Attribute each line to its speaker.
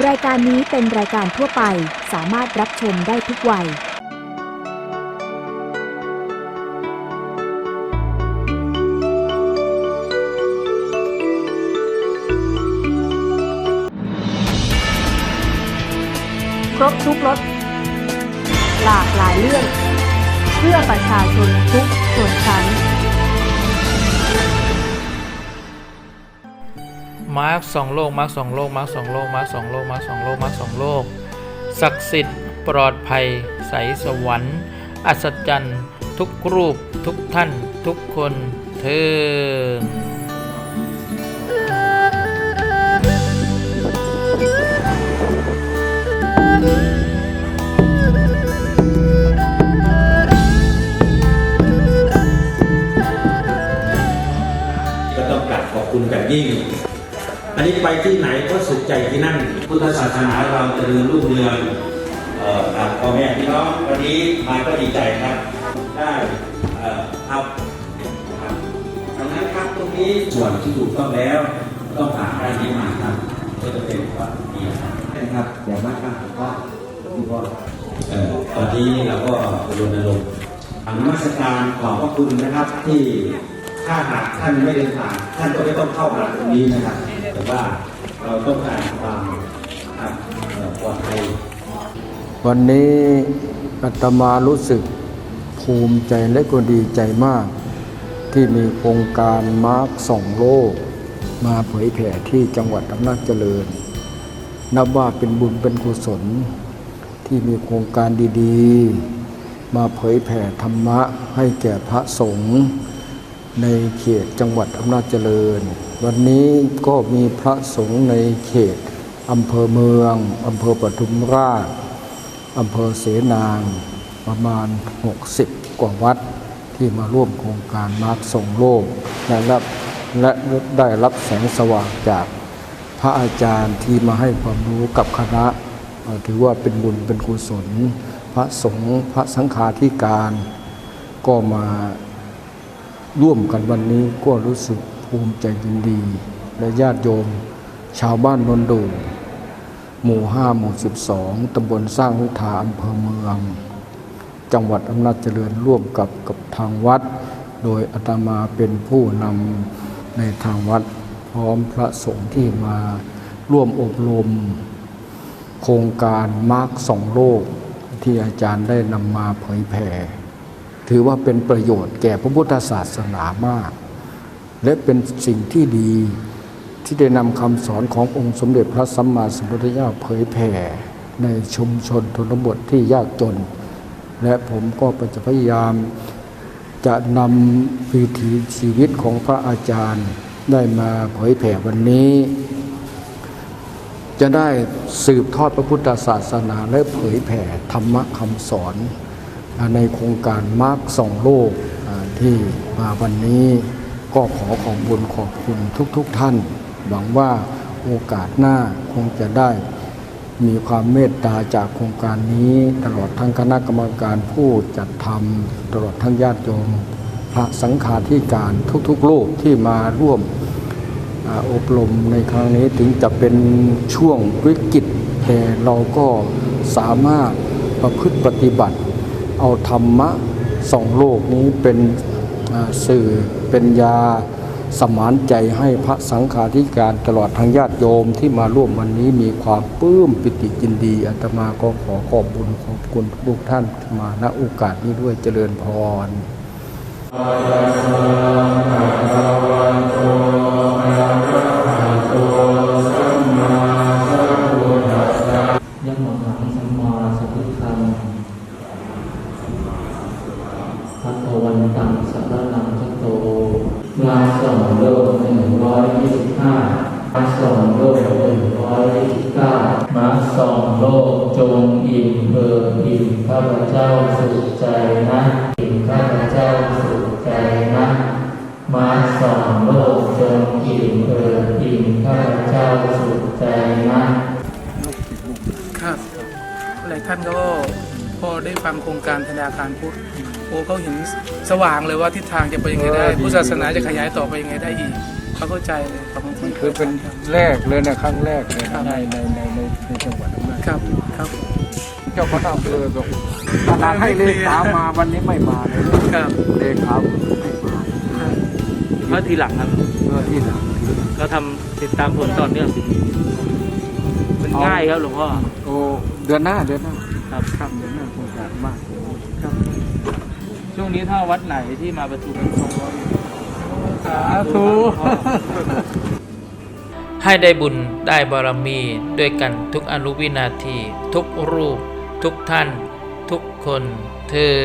Speaker 1: รายการนี้เป็นรายการทั่วไปสามารถรับชมได้ทุกวัย
Speaker 2: ครบทุกรสหลากหลายเรื่อง เพื่อประชาชนทุกชนชั้น
Speaker 3: มาร์คสองโลกมาร์คสองโลกมาร์คสองโลกมาร์คสองโลกมาร์คสองโลกมาร์คสองโลกศักดิ์สิทธิ์ปลอดภัยใสสวรรค์อัศจรรย์ ทุกรูปทุกท่าน ทุกคนเทิน
Speaker 4: ก็ต้องกราบขอบคุณแบบยิ่ง อันนี้ไปที่ไหนก็สุขใจที่นั่น พุทธศาสนาเราเจริญรุ่งเรืองเอ่อครับพ่อแม่พี่น้องวันนี้มาก็ดีใจครับ ได้เอ่อครับครับดังนั้นครับตรงนี้ส่วนที่ถูกต้องแล้ว ต้องผ่านด้านนี้มาครับก็จะเป็นความดีครับนะครับอย่างมากครับก็ที่พ่อเอ่อตอนนี้เราก็รณรงค์ทางนมัสการขอบพระคุณนะครับที่ถ้าหากท่านไม่เดินผ่านท่านก็ไม่ต้องเข้ามาตรงนี้นะครับ แต่ว่าเราต้องการความปลอดภัย
Speaker 5: วันนี้อาตมารู้สึกภูมิใจและก็ดีใจมาก ที่มีโครงการมาร์คสองโลก มาเผยแผ่ที่จังหวัดอำนาจเจริญ นับว่าเป็นบุญเป็นกุศล ที่มีโครงการดีๆ มาเผยแผ่ธรรมะให้แก่พระสงฆ์ ในเขตจังหวัดอำนาจเจริญ วันนี้ก็มีพระสงฆ์ในเขตอำเภอเมืองอำเภอปทุมราชอำเภอเสนางประมาณ 60 กว่าวัดที่มาร่วมโครงการมาร์คส่งโลกและรับและได้รับแสงสว่างจากพระอาจารย์ที่มาให้ความรู้กับคณะ ถือว่าเป็นบุญเป็นกุศล พระสงฆ์พระสังฆาธิการ ก็มา ร่วมกันวันนี้ก็รู้สึกภูมิใจยินดี และญาติโยม ชาวบ้านนนดูหมู่ 5 หมู่ 12 ตำบลสร้างหุทาอำเภอเมือง จังหวัดอำนาจเจริญร่วมกับกับทางวัด โดยอาตมาเป็นผู้นำในทางวัดพร้อมพระสงฆ์ที่มาร่วมอบรม โครงการมาร์คสองโลก ที่อาจารย์ได้นำมาเผยแผ่ ถือว่าเป็นประโยชน์แก่พระพุทธศาสนามาก และเป็นสิ่งที่ดีที่ได้นำคำสอนขององค์สมเด็จพระสัมมาสัมพุทธเจ้าเผยแผ่ในชุมชนชนบทที่ยากจน และผมก็จะพยายามจะนำวิถีชีวิตของพระอาจารย์ได้มาเผยแผ่วันนี้ จะได้สืบทอดพระพุทธศาสนาและเผยแผ่ธรรมะคำสอน ในโครงการมาร์คสองโลกที่มาวันนี้ก็ขอขอบบุญขอบคุณทุกๆทท่าน หวังว่าโอกาสหน้าคงจะได้มีความเมตตาจากโครงการนี้ตลอดทั้งคณะกรรมการผู้จัดทำตลอดทั้งญาติโยมพระสังฆาธิการทุกๆโลกที่มาร่วมอ่าอบรมในครั้งนี้ถึงจะเป็นช่วงวิกฤตแต่เราก็สามารถประพฤติปฏิบัติ เอาธรรมะสองโลกนี้เป็นสื่อเป็นยาสมานใจให้พระสังฆาธิการตลอดทางญาติโยมที่มาร่วมวันนี้มีความปลื้มปิติยินดีอาตมาก็ขอขอบบุญขอบคุณทุกท่านมาณโอกาสนี้ด้วยเจริญพร
Speaker 3: สองโลกหนึ่งร้อยยี่สิบห้ามาสองโลกหนึ่งร้อยยี่สิบเก้ามาสองโลกจงอิ่มเอิบอิ่มข้าพเจ้าสุขใจนะอิ่มข้าพเจ้าสุขใจนะมาสองโลกจงอิ่มเอิบอิ่มข้าพเจ้าสุขใจนะ
Speaker 6: ครับหลายท่านก็พอได้ฟังโครงการธนาคารพุทธ อ้เขาเห็นสว่างเลยว่าทิศทางจะไปยังไงได้พุทธศาสนาจะขยายต่อไปยังไงได้อีกเขาเข้าใจเลยครับ
Speaker 5: มันคือเป็นแรกเลยนะครั้งแรกเลยนะในในในในในจังหวัดอำนาจ
Speaker 6: ครับครับ
Speaker 5: เจ้าคณะอำเภอบอกขนาดให้เลขามาวันนี้ไม่มาเลย
Speaker 6: ครับ
Speaker 5: เลขาไม่มา
Speaker 7: เพราะทีหลังครับ
Speaker 5: เพื่อที่หลัง
Speaker 7: เราทำติดตามผลต่อเนื่องมันง่ายครับหลวงพ่อ
Speaker 5: โอ้เดือนหน้าเดือนหน้า
Speaker 7: ครับ
Speaker 5: ครับเดือนหน้าคงจะมาก
Speaker 7: ช่วงนี้ถ้าวัดไหนที่มาประชุมกันทรงร้อย
Speaker 5: สาธุ
Speaker 3: ให้ได้บุญได้บารมีด้วยกันทุกอนุวินาที ทุกรูป ทุกท่าน ทุกคนเธอ